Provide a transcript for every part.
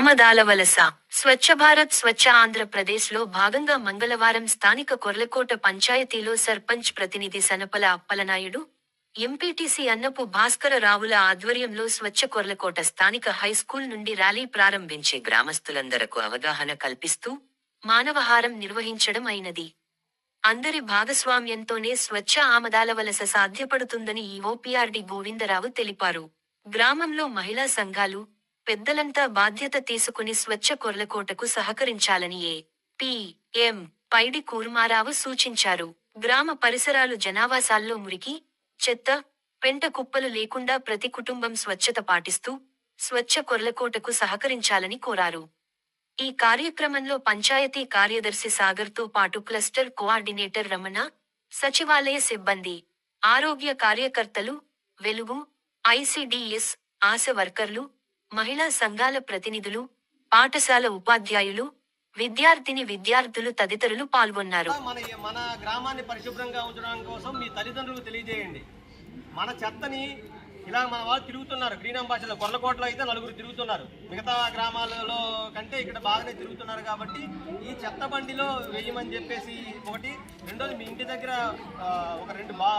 ఆమదాలవలస స్వచ్ఛ భారత్ స్వచ్ఛ ఆంధ్రప్రదేశ్లో భాగంగా మంగళవారం స్థానిక కొర్లకోట పంచాయతీలో సర్పంచ్ ప్రతినిధి సనపల అప్పలనాయుడు ఎంపీటీసీ అన్నపు భాస్కర రావుల ఆధ్వర్యంలో స్వచ్ఛ కొర్లకోట స్థానిక హైస్కూల్ నుండి ర్యాలీ ప్రారంభించి గ్రామస్తులందరకు అవగాహన కల్పిస్తూ మానవహారం నిర్వహించడం అయినది. అందరి భాగస్వామ్యంతోనే స్వచ్ఛ ఆమదాల వలస సాధ్యపడుతుందని ఈఓపీఆర్డి గోవిందరావు తెలిపారు. గ్రామంలో మహిళా సంఘాలు పెద్దలంతా బాధ్యత తీసుకుని స్వచ్ఛ కొర్లకోటకు సహకరించాలని ఏ పి ఎం పైడి కూర్మారావు సూచించారు. గ్రామ పరిసరాలు జనావాసాల్లో మురికి చెత్త పెంట కుప్పలు లేకుండా ప్రతి కుటుంబం స్వచ్ఛత పాటిస్తూ స్వచ్ఛ కొర్లకోటకు సహకరించాలని కోరారు. ఈ కార్యక్రమంలో పంచాయతీ కార్యదర్శి సాగర్తో పాటు క్లస్టర్ కోఆర్డినేటర్ రమణ సచివాలయ సిబ్బంది ఆరోగ్య కార్యకర్తలు వెలుగు ఐసిడిఎస్ ఆశ వర్కర్లు మహిళా సంఘాల ప్రతినిధులు పాఠశాల ఉపాధ్యాయులు విద్యార్థిని విద్యార్థులు తదితరులు పాల్గొన్నారు. మన మన గ్రామాన్ని పరిశుభ్రంగా ఉంచడం కోసం మీ తల్లిదండ్రులు తెలియజేయండి. మన చెత్తని ఇలా మన వాళ్ళు తిరుగుతున్నారు. గ్రీన్ అంబాసిడర్ కొర్లకోటలో అయితే నలుగురు తిరుగుతున్నారు. మిగతా గ్రామాలలో కంటే ఇక్కడ బాగానే తిరుగుతున్నారు కాబట్టి ఈ చెత్త బండిలో వేయమని చెప్పేసి ఒకటి. రెండోది మీ ఇంటి దగ్గర ఒక రెండు బా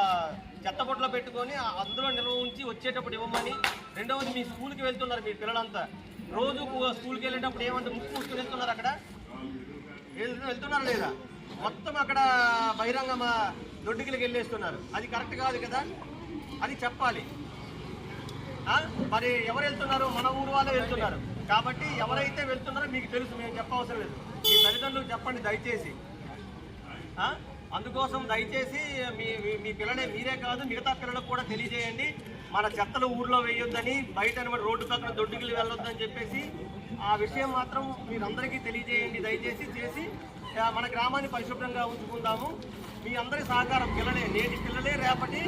చెత్త బుట్టలో పెట్టుకొని అందులో నిల్వ ఉంచి వచ్చేటప్పుడు ఇవ్వమని. రెండవది మీ స్కూల్కి వెళ్తున్నారు మీ పిల్లలంతా. రోజు స్కూల్కి వెళ్ళేటప్పుడు ఏమంటే ముక్కు ముక్కు వెళ్తున్నారు అక్కడ? వెళ్తున్నారు లేదా? మొత్తం అక్కడ బహిరంగ మా దొడ్డికిలకి వెళ్ళేస్తున్నారు. అది కరెక్ట్ కాదు కదా? అది చెప్పాలి. మరి ఎవరు వెళ్తున్నారు? మన ఊరు వాళ్ళే వెళ్తున్నారు. కాబట్టి ఎవరైతే వెళ్తున్నారో మీకు తెలుసు మేము చెప్పవసరం లేదు. మీ తల్లిదండ్రులు చెప్పండి దయచేసి. అందుకోసం దయచేసి మీ మీ- మీ పిల్లలే మీరే కాదు మిగతా పిల్లలకు కూడా తెలియజేయండి. మన చెత్తలు ఊర్లో వేయొద్దని బయట రోడ్డు పక్కన దొడ్డుకులు వెళ్ళొద్దని చెప్పేసి ఆ విషయం మాత్రం మీరందరికీ తెలియజేయండి దయచేసి చేసి మన గ్రామాన్ని పరిశుభ్రంగా ఉంచుకుందాము. మీ అందరి సహకారం పిల్లలే నేటి పిల్లలే రేపటి.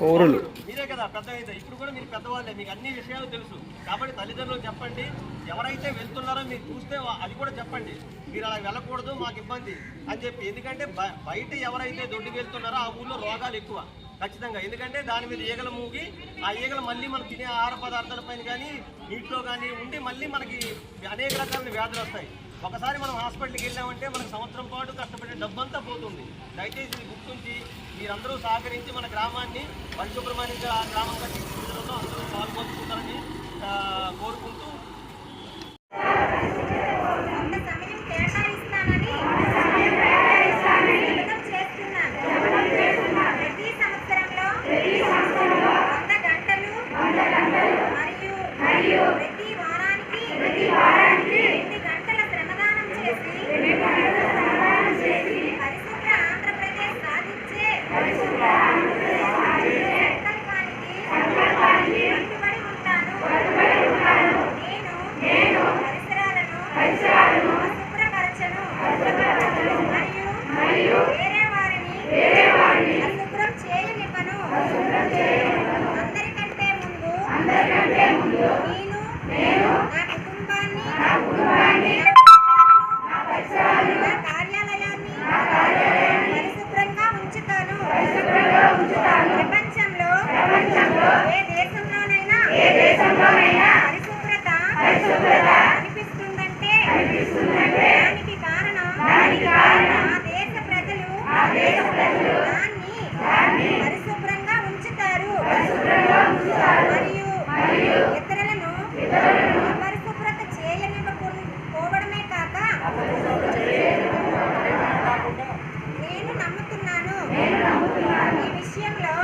పౌరులు. మీరే కదా పెద్ద అయితే. ఇప్పుడు కూడా మీరు పెద్దవాళ్ళే మీకు అన్ని విషయాలు తెలుసు. కాబట్టి తల్లిదండ్రులు చెప్పండి. ఎవరైతే వెళ్తున్నారో మీరు చూస్తే అది కూడా చెప్పండి. మీరు అలా వెళ్ళకూడదు మాకు ఇబ్బంది అని చెప్పి. ఎందుకంటే బయట ఎవరైతే దొడ్డుకు వెళ్తున్నారో ఆ ఊళ్ళో రోగాలు ఎక్కువ ఖచ్చితంగా. ఎందుకంటే దాని మీద ఈగలు మూగి ఆ ఈగలు మళ్ళీ మనం తినే ఆహార పదార్థాల పైన కానీ నీటిలో కానీ ఉండి మళ్ళీ మనకి అనేక రకాల వ్యాధులు వస్తాయి. ఒకసారి మనం హాస్పిటల్కి వెళ్ళామంటే మనకు సంవత్సరం పాటు కష్టపడే డబ్బంతా పోతుంది. దయచేసి ఇది గుర్తుంచి మీరందరూ సహకరించి మన గ్రామాన్ని పరిశుభ్రమైన గ్రామంగా తీర్చిదిద్దడంలో అందరూ పాల్గొంటున్నారని కోరుకుంటూ Yeah. ఈ విషయంలో